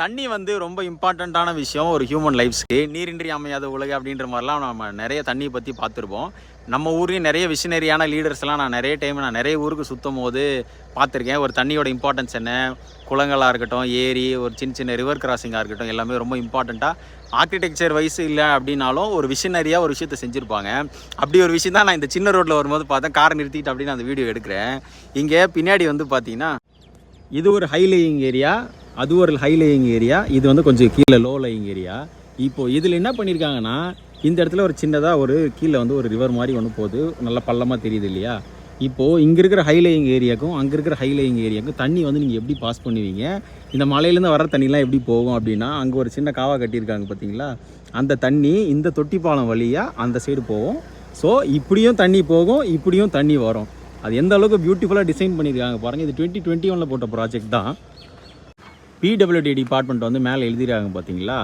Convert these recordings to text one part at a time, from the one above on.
தண்ணி வந்து ரொம்ப இம்பார்ட்டண்ட்டான விஷயம் ஒரு ஹியூமன் லைஃப்ஸ்க்கு. நீரின்றி அமையாத உலகு அப்படின்ற மாதிரிலாம் நம்ம நிறைய தண்ணியை பற்றி பார்த்துருப்போம். நம்ம ஊர்லேயும் நிறைய விஷனரியான லீடர்ஸ்லாம் நான் நிறைய டைம் நான் நிறைய ஊருக்கு சுற்றும் போது பார்த்துருக்கேன். ஒரு தண்ணியோட இம்பார்ட்டன்ஸ் என்ன? குளங்களாக இருக்கட்டும் ஏரி ஒரு சின்ன சின்ன ரிவர் கிராசிங்காக இருக்கட்டும் எல்லாமே ரொம்ப இம்பார்ட்டண்ட்டாக ஆர்கிடெக்சர் வைஸ் இல்லை அப்படின்னாலும் ஒரு விஷனரியாக ஒரு விஷயத்தை செஞ்சுருப்பாங்க. அப்படி ஒரு விஷயம் தான் நான் இந்த சின்ன ரோட்டில் வரும்போது பார்த்தேன். காரை நிறுத்திட்டு அப்படின்னு அந்த வீடியோ எடுக்கிறேன். இங்கே பின்னாடி வந்து பார்த்தீங்கன்னா இது ஒரு ஹை ஏரியா அது ஒரு ஹை லேயிங் ஏரியா இது வந்து கொஞ்சம் கீழே லோ லேயிங் ஏரியா இப்போது இதில் என்ன பண்ணியிருக்காங்கன்னா இந்த இடத்துல ஒரு சின்னதாக ஒரு கீழே வந்து ஒரு ரிவர் மாதிரி ஒன்று போகுது. நல்லா பள்ளமாக தெரியுது இல்லையா? இப்போது இங்கே இருக்கிற ஹை லேயிங் ஏரியாக்கும் அங்கே இருக்கிற ஹை லேயிங் ஏரியாக்கும் தண்ணி வந்து நீங்கள் எப்படி பாஸ் பண்ணுவீங்க? இந்த மலையிலேருந்து வர தண்ணிலாம் எப்படி போகும் அப்படின்னா அங்கே ஒரு சின்ன காவா கட்டியிருக்காங்க பார்த்தீங்களா? அந்த தண்ணி இந்த தொட்டி பாலம் வழியாக அந்த சைடு போகும். ஸோ இப்படியும் தண்ணி போகும் இப்படியும் தண்ணி வரும். அது எந்த அளவுக்கு பியூட்டிஃபுல்லாக டிசைன் பண்ணியிருக்காங்க பாருங்கள் இது டுவெண்ட்டி டுவெண்ட்டி ஒனில் போட்ட ப்ராஜெக்ட் தான். பிடபிள்யூடி டிபார்ட்மெண்ட் வந்து மேலே எழுதிடுறாங்க பார்த்தீங்களா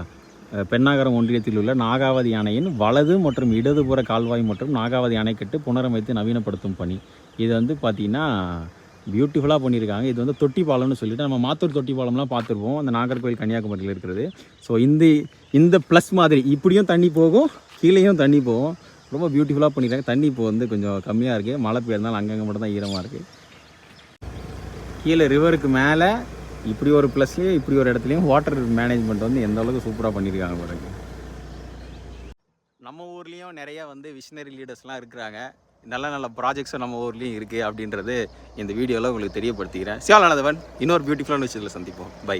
பெண்ணாகரம் ஒன்றியத்தில் உள்ள நாகாவதி அணையின் வலது மற்றும் இடதுபுற கால்வாய் மற்றும் நாகாவதி அணைக்கட்டு புனரமைத்து நவீனப்படுத்தும் பணி. இது வந்து பார்த்திங்கன்னா பியூட்டிஃபுல்லாக பண்ணியிருக்காங்க. இது வந்து தொட்டி பாலம்னு சொல்லிட்டு நம்ம மாத்தூர் தொட்டி பாலம்லாம் பார்த்துருப்போம். அந்த நாகர்கோவில் கன்னியாகுமரியில் இருக்கிறது. ஸோ இந்த இந்த ப்ளஸ் மாதிரி இப்படியும் தண்ணி போகும் கீழேயும் தண்ணி போகும். ரொம்ப பியூட்டிஃபுல்லாக பண்ணியிருக்காங்க. தண்ணி இப்போ வந்து கொஞ்சம் கம்மியாக இருக்குது மழை பெய்யறதுனால அங்கங்கே மட்டும் தான் ஈரமாக இருக்குது கீழே ரிவருக்கு மேலே இப்படி ஒரு ப்ளஸ்லேயும் இப்படி ஒரு இடத்துலையும் வாட்டர் மேனேஜ்மெண்ட் வந்து எந்த அளவுக்கு சூப்பராக பண்ணியிருக்காங்க பாருங்க. நம்ம ஊர்லேயும் நிறைய வந்து விஷனரி லீடர்ஸ்லாம் இருக்கிறாங்க. நல்ல நல்ல ப்ராஜெக்ட்ஸும் நம்ம ஊர்லேயும் இருக்குது அப்படின்றது இந்த வீடியோவில் உங்களுக்கு தெரியப்படுத்திக்கிறேன். சிவாலானதவன் இன்னொரு பியூட்டிஃபுல்லான விஷயத்தில் சந்திப்போம். பை